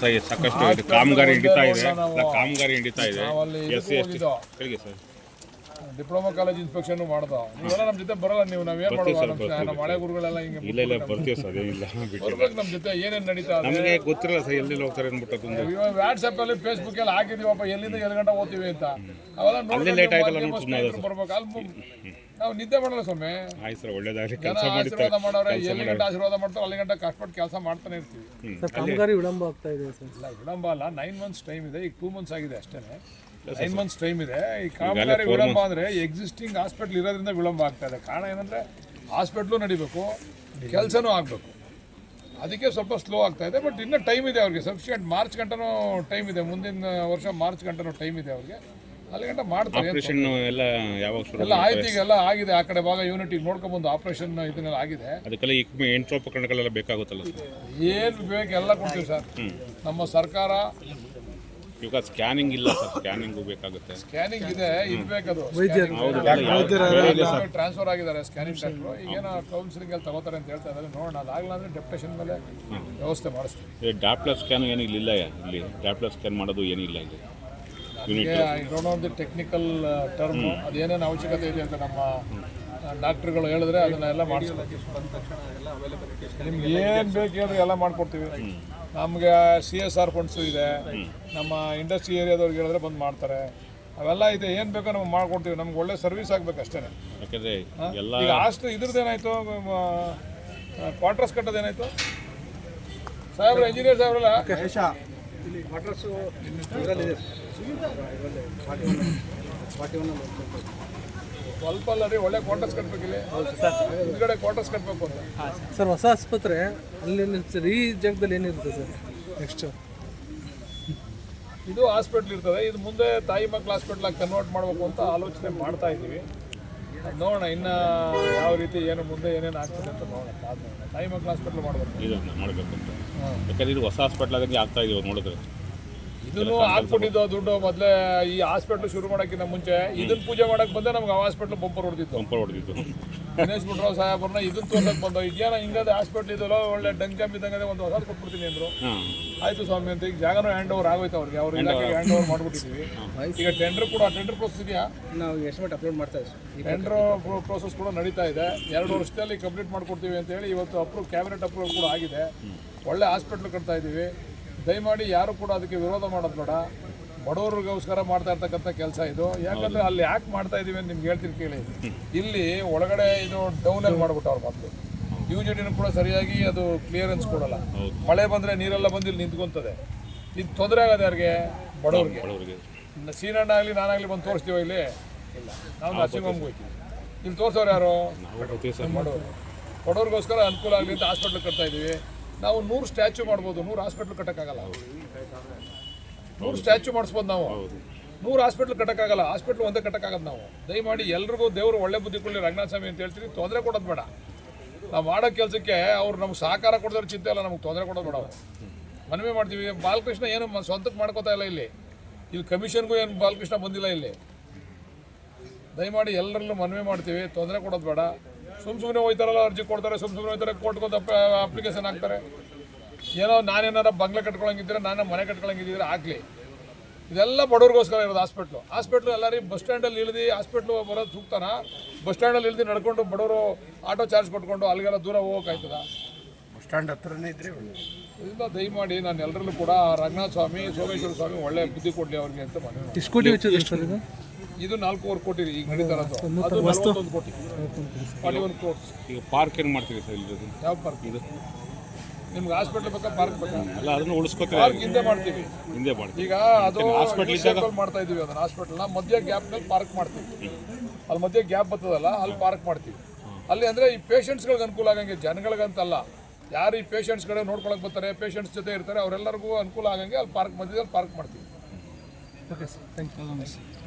ಸಹ ಸಾಕಷ್ಟು ಇದು ಕಾಮಗಾರಿ ಹಿಡಿತಾ ಇದೆ. ನಾವು- ಇಲ್ಲ, ಕಾಮಗಾರಿ ಹಿಡಿತಾ ಇದೆ. ನಾವಲ್ಲಿ ಎಸ್ ಸಿ ಎಸ್ ಟಿ. ಹೇಳಿ ಸರ್. ಡಿಪ್ಲೊಮಾ ಕಾಲೇಜ್ ಇನ್ಸ್ಪೆಕ್ಷನ್ ಮಾಡ್ತಾವೆ ನೀವೆಲ್ಲ ನಮ್ಮ ಜೊತೆ ಬರಲ್ಲ ನೀವು ನಾವೇನು ಬರ್ತೀವಿ ಮಾಡುವ ಸರ್, ನಮ್ಮ. ನಮ್ಮ ಹಳೆ ಗುರುಗಳೆಲ್ಲ ಹಿಂಗೆ ಇಲ್ಲ ಇಲ್ಲ ಬರ್ತೀವಿ ಸರ್ ಅದೇನಿಲ್ಲ ಬಿಟ್ಟಿಲ್ಲ ಬರ್ಬೇಕು ನಮ್ಮ ಜೊತೆ ಏನೇನು ನಡೀತಾ ಇದೆ? ನಮಗೆ ಗೊತ್ತಿರಲ್ಲ ಸರ್ ಎಲ್ಲಿ ಹೋಗ್ತಾರೆ ಅಂದ್ಬಿಟ್ಟು ಅದೊಂದು ಇವಾಗ ವಾಟ್ಸಪ್ ಅಲ್ಲಿ ಫೇಸ್ಬುಕ್ ಅಲ್ಲಿ ಹಾಕಿದೀವಪ್ಪ ಎಲ್ಲಿಂದ ಎಲ್ಲಿ ಗಂಟೆ ಓದ್ತೀವಿ ಅಂತ. ಅವೆಲ್ಲ ನೋಡಿ late ಆಯ್ತಲ್ಲ ನೋಡಿ ಸುಮ್ನೆ ಬರ್ಬೇಕು. ಅಲ್ಲಿ ಮು- ನಾವು ನಿದ್ದೆ ಮಾಡಲ್ಲ ಸ್ವಾಮಿ. ಆಯ್ತು ಸರ್ ಒಳ್ಳೇದಾಗಲಿ. ಜನ ಕೆಲಸ ಆಶೀರ್ವಾದ ಮಾಡೋರೆ ಎಲ್ಲಿ ಗಂಟೆ ಆಶೀರ್ವಾದ ಮಾಡ್ತಾರೆ ಅಲ್ಲಿ ಗಂಟೆ ಕಷ್ಟಪಟ್ಟು ಕೆಲಸ ಮಾಡ್ತಾನೆ ಇರ್ತೀವಿ. ಸರ್ ಕಾಮಗಾರಿ ವಿಳಂಬ ಆಗ್ತಾ ಇದೆ ಸರ್. ಇಲ್ಲ ವಿಳಂಬ ಅಲ್ಲ ನೈನ್ ಮಂತ್ಸ್ ಟೈಮ್ ಇದೆ ಈಗ ಟೂ ಮಂತ್ಸ್ ಆಗಿದೆ ಅಷ್ಟೇ ನೈನ್ ಮಂತ್ಸ್ ಟೈಮ್ ಇದೆ. ಈ ಕಾಮಗಾರಿ ವಿಳಂಬ ಅಂದ್ರೆ ಎಕ್ಸಿಸ್ಟಿಂಗ್ ಹಾಸ್ಪಿಟ್ಲ್ ಇರೋದ್ರಿಂದ ವಿಳಂಬ ಆಗ್ತಾ ಇದೆ. ಕಾರಣ ಏನಂದ್ರೆ ಹಾಸ್ಪಿಟ್ಲು ನಡಿಬೇಕು ಕೆಲಸನೂ ಆಗಬೇಕು. ಅದಕ್ಕೆ ಸ್ವಲ್ಪ ಸ್ಲೋ ಆಗ್ತಾ ಇದೆ ಬಟ್ ಇನ್ನೂ ಟೈಮ್ ಇದೆ ಅವ್ರಿಗೆ. ಸಫಿಷಿಯಂಟ್ ಮಾರ್ಚ್ ಗಂಟನೂ ಟೈಮ್ ಇದೆ. ಮುಂದಿನ ವರ್ಷ ಮಾರ್ಚ್ ಗಂಟನೂ ಟೈಮ್ ಇದೆ ಅವ್ರಿಗೆ. ಅಲ್ಲಿ ಗಂಟ ಮಾಡ್ತಾರೆ ಏನ್ ಆಪರೇಷನ್ ಎಲ್ಲ ಯಾವಾಗ ಶುರು ಎಲ್ಲ ಆಯ್ತು ಈಗ ಎಲ್ಲ ಆಗಿದೆ. ಆ ಕಡೆ ಭಾಗ ಯೂನಿಟ್ ಈಗ ನೋಡ್ಕೊಂಬಂದು ಆಪರೇಷನ್ ಇದನ್ನೆಲ್ಲ ಆಗಿದೆ. ಅದಕ್ಕೆಲ್ಲ ಈ ಯಂತ್ರೋಪಕರಣಗಳೆಲ್ಲ ಬೇಕಾಗುತ್ತಲ್ಲ ಸರ್? ಏನು ಬೇಕು ಎಲ್ಲ ಕೊಡ್ತೀವಿ ಸರ್. ನಮ್ಮ ಸರ್ಕಾರ ಇವಾಗ ಸ್ಕ್ಯಾನಿಂಗ್ ಇಲ್ಲ ಸರ್. ಸ್ಕ್ಯಾನಿಂಗು ಬೇಕಾಗುತ್ತೆ. ಸ್ಕ್ಯಾನಿಂಗ್ ಇದೆ ಇದು ಇದೆ ಟ್ರಾನ್ಸ್ಫರ್ ಆಗಿದ್ದಾರೆ ಸ್ಕ್ಯಾನಿಂಗ್ ಡಾಕ್ಟ್ರು ಈಗೇನೋ ಕೌನ್ಸಿಲಿಂಗ್ ಅಲ್ಲಿ ತಗೋತಾರೆ ಅಂತ ಹೇಳ್ತಾರೆ ಇದ್ದಾರೆ. ನೋಡೋಣ ಅದಾಗಲ್ಲ ಅಂದ್ರೆ ಡೆಪ್ಟೇಷನ್ ಮೇಲೆ ವ್ಯವಸ್ಥೆ ಮಾಡಿಸ್ತೀವಿ. ಡಾಪ್ಲರ್ ಸ್ಕ್ಯಾನ್ ಏನಿಲ್ಲ ಇಲ್ಲ. ಇಲ್ಲಿ ಡಾಪ್ಲರ್ ಸ್ಕ್ಯಾನ್ ಮಾಡೋದು ಏನಿಲ್ಲ ಇಲ್ಲಿ. I don't know the technical term ಅದೇನೇನು ಅವಶ್ಯಕತೆ ಇದೆ ಅಂತ ನಮ್ಮ ಡಾಕ್ಟ್ರುಗಳು ಹೇಳಿದ್ರೆ ಅದನ್ನೆಲ್ಲ ಮಾಡಿಸ್ಬೇಕು ನಿಮ್ಗೆ ಏನು ಬೇಕು ಹೇಳಿದ್ರೆ ಎಲ್ಲ ಮಾಡ್ಕೊಡ್ತೀವಿ. ನಮಗೆ ಸಿ ಎಸ್ ಆರ್ ಫಂಡ್ಸು ಇದೆ. ನಮ್ಮ ಇಂಡಸ್ಟ್ರಿ ಏರಿಯಾದವ್ರಿಗೆ ಹೇಳಿದ್ರೆ ಬಂದು ಮಾಡ್ತಾರೆ. ಅವೆಲ್ಲ ಇದೆ ಏನು ಬೇಕೋ ನಮ್ಗೆ ಮಾಡ್ಕೊಡ್ತೀವಿ. ನಮ್ಗೆ ಒಳ್ಳೆ ಸರ್ವಿಸ್ ಆಗ್ಬೇಕು ಅಷ್ಟೇ ಈಗ ಹಾಸ್ಟೆಲ್ ಇದ್ರದ್ದೇನಾಯ್ತು ಕ್ವಾರ್ಟರ್ಸ್ ಕಟ್ಟೋದೇನಾಯ್ತು? ಸಾಹೇಬ್ರು ಇಂಜಿನಿಯರ್ ಸಾಹೇಬ್ರಲ್ಲ? ಸ್ವಲ್ಪ ಅಲ್ಲ ರೀ ಒಳ್ಳೆ ಕ್ವಾರ್ಟರ್ಸ್ ಕಟ್ಬೇಕಿಲ್ಲ. ಹಿಂದ್ಗಡೆ ಕ್ವಾರ್ಟರ್ಸ್ ಕಟ್ಟಬೇಕು ಅಂತ. ಸರ್. ಹೊಸ ಆಸ್ಪತ್ರೆ ಅಲ್ಲಿ ಸರ್ ಈ ಜಾಗದಲ್ಲಿ ಏನಿರುತ್ತೆ ಸರ್? ನೆಕ್ಸ್ಟ್ ಇದು ಹಾಸ್ಪಿಟ್ಲ್ ಇರ್ತದೆ. ಇದು ಮುಂದೆ ತಾಯಿ ಮಕ್ಕಳು ಹಾಸ್ಪಿಟ್ಲಾಗಿ ಕನ್ವರ್ಟ್ ಮಾಡಬೇಕು ಅಂತ ಆಲೋಚನೆ ಮಾಡ್ತಾ ಇದ್ದೀವಿ. ನೋಡೋಣ ಇನ್ನ ಯಾವ ರೀತಿ ಏನು ಮುಂದೆ ಏನೇನು ಆಗ್ತದೆ ಅಂತ ನೋಡೋಣ. ತಾಯಿ ಮಕ್ಳು ಹಾಸ್ಪಿಟ್ಲ್ ಮಾಡಬೇಕು. ಇದನ್ನ ಮಾಡಬೇಕು ಅಂತ ಯಾಕಂದ್ರೆ ಇದು ಹೊಸ ಹಾಸ್ಪಿಟ್ಲ್ ಆದಂಗೆ ಆಗ್ತಾ ಇದೀವಿ ನೋಡಿದ್ರೆ. ಇದನ್ನು ಹಾಕ್ಬಿಟ್ಟಿದ್ದು ದುಡ್ಡು ಮೊದಲೇ ಈ ಹಾಸ್ಪಿಟ್ಲ್ ಶುರು ಮಾಡೋಕ್ಕಿಂತ ಮುಂಚೆ. ಇದನ್ನ ಪೂಜೆ ಮಾಡಕ್ ಬಂದ್ರೆ ನಮ್ಗೆ ಆ ಹಾಸ್ಪಿಟ್ಲ್ ಬಂಪರ್ ಹೊಡೆದಿತ್ತು. ಬಂಪರ್ ಹೊಡೆದಿತ್ತು. ಗಣೇಶ್ ಗುಂಡ್ರಾವ್ ಸಾಹೇಬ್ರನ್ನ ಇದನ್ನ ತೋರ್ಸಕ್ ಬಂದ ಇದೇನ ಹಿಂಗದ ಹಾಸ್ಪಿಟ್ಲ್ ಇದಲ್ಲ ಒಳ್ಳೆ ಡಂಕ್ ಜಂಪ್ ಇದ್ದಂಗೆ ಒಂದು ಹೊಸ ಕೊಟ್ಬಿಡ್ತೀನಿ ಅಂದ್ರು. ಆಯ್ತು ಸ್ವಾಮಿ ಅಂತ ಈಗ ಜಾಗನೂ ಹ್ಯಾಂಡ್ ಓವರ್ ಆಗೋಯ್ತು ಅವ್ರಿಗೆ. ಅವ್ರ ಇಲಾಖೆಗೆ ಹ್ಯಾಂಡ್ ಓವರ್ ಮಾಡ್ಬಿಟ್ಟಿದ್ವಿ ಈಗ ಟೆಂಡರ್ ಕೂಡ ಟೆಂಡರ್ ಪ್ರೋಸೆಸ್ ಇದೆಯಾ? ನಾವು ಎಸ್ಟಿಮೇಟ್ ಅಪ್ಲೋಡ್ ಮಾಡ್ತಾ ಇದ್ದೀವಿ ಟೆಂಡರ್ ಪ್ರೋಸೆಸ್ ಕೂಡ ನಡೀತಾ ಇದೆ. ಎರಡು ವರ್ಷದಲ್ಲಿ ಕಂಪ್ಲೀಟ್ ಮಾಡ್ಕೊಡ್ತೀವಿ ಅಂತ ಹೇಳಿ ಇವತ್ತು ಅಪ್ರೂವ್ ಕ್ಯಾಬಿನೆಟ್ ಅಪ್ರೂವ್ ಕೂಡ ಆಗಿದೆ. ಒಳ್ಳೆ ಹಾಸ್ಪಿಟ್ಲ್ ಕಟ್ತಾ ಇದ್ದೀವಿ ದಯಮಾಡಿ ಯಾರು ಕೂಡ ಅದಕ್ಕೆ ವಿರೋಧ ಮಾಡೋದು ಬೇಡ. ಬಡವರಿಗೋಸ್ಕರ ಮಾಡ್ತಾ ಇರ್ತಕ್ಕಂಥ ಕೆಲಸ ಇದು. ಯಾಕಂದ್ರೆ ಅಲ್ಲಿ ಯಾಕೆ ಮಾಡ್ತಾ ಇದೀವಿ ಅಂತ ನಿಮ್ಗೆ ಹೇಳ್ತೀನಿ ಕೇಳಿ. ಇಲ್ಲಿ ಒಳಗಡೆ ಇದು ಡೌನಲ್ಲಿ ಮಾಡ್ಬಿಟ್ಟವ್ರು ಮೊದಲು. ಯು ಜಿ ಡಿನೂ ಕೂಡ ಸರಿಯಾಗಿ ಅದು ಕ್ಲಿಯರೆನ್ಸ್ ಕೊಡಲ್ಲ. ಮಳೆ ಬಂದರೆ ನೀರೆಲ್ಲ ಬಂದು ಇಲ್ಲಿ ನಿಂತ್ಕೊಂತದೆ. ಇದು ತೊಂದರೆ ಆಗೋದು ಯಾರಿಗೆ? ಬಡವ್ರಿಗೆ. ಸೀನಣ್ಣ ಆಗಲಿ ನಾನಾಗಲಿ ಬಂದು ತೋರಿಸ್ತೀವ ಇಲ್ಲಿ? ಇಲ್ಲ. ನಾವು ನರ್ಸಿಂಗ್ ಹೋಗ್ತೀವಿ. ಇಲ್ಲಿ ತೋರಿಸೋರು ಯಾರು? ಬಡವರಿಗೋಸ್ಕರ ಬಡವರು. ಬಡವ್ರಿಗೋಸ್ಕರ ಅನುಕೂಲ ಆಗಲಿ ಅಂತ ಹಾಸ್ಪಿಟ್ಲ್ ಕಟ್ತಾ ಇದ್ದೀವಿ ನಾವು ನೂರು ಸ್ಟ್ಯಾಚು ಮಾಡ್ಬೋದು, ನೂರು ಹಾಸ್ಪಿಟ್ಲ್ ಕಟ್ಟೋಕ್ಕಾಗಲ್ಲ. ನೂರು ಸ್ಟ್ಯಾಚು ಮಾಡಿಸ್ಬೋದು ನಾವು. ನೂರು ಹಾಸ್ಪಿಟ್ಲ್ ಕಟ್ಟೋಕ್ಕಾಗಲ್ಲ, ಹಾಸ್ಪಿಟ್ಲ್ ಒಂದೇ ಕಟ್ಟಕ್ಕಾಗದು ನಾವು. ದಯಮಾಡಿ ಎಲ್ರಿಗೂ ದೇವರು ಒಳ್ಳೆ ಬುದ್ಧಿ ಕೊಡಲಿ ರಂಗನಾಥ ಸ್ವಾಮಿ ಅಂತ ಹೇಳ್ತೀವಿ ತೊಂದರೆ ಕೊಡೋದು ಬೇಡ. ನಾವು ಮಾಡೋ ಕೆಲಸಕ್ಕೆ ಅವ್ರು ನಮ್ಗೆ ಸಹಕಾರ ಕೊಡೋದ್ರ ಚಿಂತೆ ಇಲ್ಲ, ನಮ್ಗೆ ತೊಂದರೆ ಕೊಡೋದು ಬೇಡ ಮನವಿ ಮಾಡ್ತೀವಿ, ಬಾಲಕೃಷ್ಣ ಏನು ಸ್ವಂತಕ್ಕೆ ಮಾಡ್ಕೋತಾ ಇಲ್ಲ ಇಲ್ಲಿ. ಇಲ್ಲಿ ಕಮಿಷನ್ಗೂ ಏನು ಬಾಲಕೃಷ್ಣ ಬಂದಿಲ್ಲ ಇಲ್ಲಿ. ದಯಮಾಡಿ ಎಲ್ಲರಲ್ಲೂ ಮನವಿ ಮಾಡ್ತೀವಿ, ತೊಂದರೆ ಕೊಡೋದು ಬೇಡ. ಸುಮ್ಮ ಸುಮ್ಮನೆ ಹೋಯ್ತಾರಲ್ಲ ಅರ್ಜಿ ಕೊಡ್ತಾರೆ ಸುಮ್ಮ ಸುಮ್ಮನೆ ಹೋಯ್ತಾರೆ ಕೋರ್ಟ್ಗೊಂದು ಅಪ್ಲಿಕೇಶನ್ ಹಾಕ್ತಾರೆ. ಏನೋ ನಾನೇನಾರ ಬಂಗ್ಲೆ ಕಟ್ಕೊಳಂಗಿದ್ರೆ ನಾನು ಮನೆ ಕಟ್ಕೊಳಂಗಿದ್ರೆ ಆಗಲಿ. ಇದೆಲ್ಲ ಬಡವ್ರಿಗೋಸ್ಕರ ಇರೋದು ಹಾಸ್ಪಿಟ್ಲು ಹಾಸ್ಪಿಟ್ಲು ಎಲ್ಲರಿಗೂ ಬಸ್ ಸ್ಟ್ಯಾಂಡಲ್ಲಿ ಇಳಿದು ಹಾಸ್ಪಿಟ್ಲು ಬರೋದು ಸೂಕ್ತನ? ಬಸ್ ಸ್ಟ್ಯಾಂಡಲ್ಲಿ ಇಳಿದು ನಡ್ಕೊಂಡು ಬಡವರು ಆಟೋ ಚಾರ್ಜ್ ಕೊಟ್ಕೊಂಡು ಅಲ್ಲಿಗೆಲ್ಲ ದೂರ ಹೋಗೋಕ್ಕಾಯ್ತದ ಸ್ಟ್ಯಾಂಡ್ ಹತ್ರನೇ ಇದ್ರೆ ಇದರಿಂದ ದಯಮಾಡಿ ನಾನು ಎಲ್ಲರಲ್ಲೂ ಕೂಡ ರಂಗನಾಥ ಸ್ವಾಮಿ ಸೋಮೇಶ್ವರ ಸ್ವಾಮಿ ಒಳ್ಳೆ ಬುದ್ಧಿ ಕೊಡಲಿ ಅವ್ರಿಗೆ ಅಂತ ಮನವಿ ಇದು ನಾಲ್ಕೂವರೆ ಕೋಟಿ ಈಗ ನಡೀತಾ ಇರೋದು ಅದು ನಲವತ್ತೊಂದು ಕೋಟಿ. ಫಾರ್ಟಿ ಒನ್ ಕ್ರೋರ್ಸ್ ಈಗ ಪಾರ್ಕ್ ಏನು ಮಾಡ್ತೀವಿ ಸರ್ ಇಲ್ಲಿ ಯಾವ ಪಾರ್ಕ್? ಇದು. ನಿಮ್ಗೆ ಹಾಸ್ಪಿಟ್ಲ್ ಬೇಕಾ ಪಾರ್ಕ್ ಬೇಕಾ? ಅಲ್ಲ ಅದನ್ನು ಉಳಿಸ್ಕೋತೀವಿ. ಪಾರ್ಕ್ ಹಿಂದೆ ಮಾಡ್ತೀವಿ. ಹಿಂದೆ ಮಾಡ್ತೀವಿ. ಈಗ ಅದು ಹಾಸ್ಪಿಟ್ಲ್ ಮಾಡ್ತಾ ಇದೀವಿ ಅದನ್ನ ಹಾಸ್ಪಿಟ್ಲ್ನ. ಮಧ್ಯ ಗ್ಯಾಪ್ನಲ್ಲಿ ಪಾರ್ಕ್ ಮಾಡ್ತೀವಿ. ಅಲ್ಲಿ ಮಧ್ಯೆ ಗ್ಯಾಪ್ ಬರ್ತದಲ್ಲ ಅಲ್ಲಿ ಪಾರ್ಕ್ ಮಾಡ್ತೀವಿ. ಅಲ್ಲಿ ಅಂದರೆ ಈ ಪೇಷಂಟ್ಸ್ಗಳಿಗೆ ಅನುಕೂಲ ಆಗಂಗೆ ಜನಗಳಿಗಂತಲ್ಲ. ಯಾರು ಈ ಪೇಷಂಟ್ಸ್ ಕಡೆ ನೋಡ್ಕೊಳಕ್ ಬರ್ತಾರೆ ಪೇಷಂಟ್ಸ್ ಜೊತೆ ಇರ್ತಾರೆ ಅವರೆಲ್ಲರಿಗೂ ಅನುಕೂಲ ಆಗಂಗೆ ಅಲ್ಲಿ ಪಾರ್ಕ್ ಮಧ್ಯದಲ್ಲಿ ಪಾರ್ಕ್ ಮಾಡ್ತೀವಿ. Okay sir thank you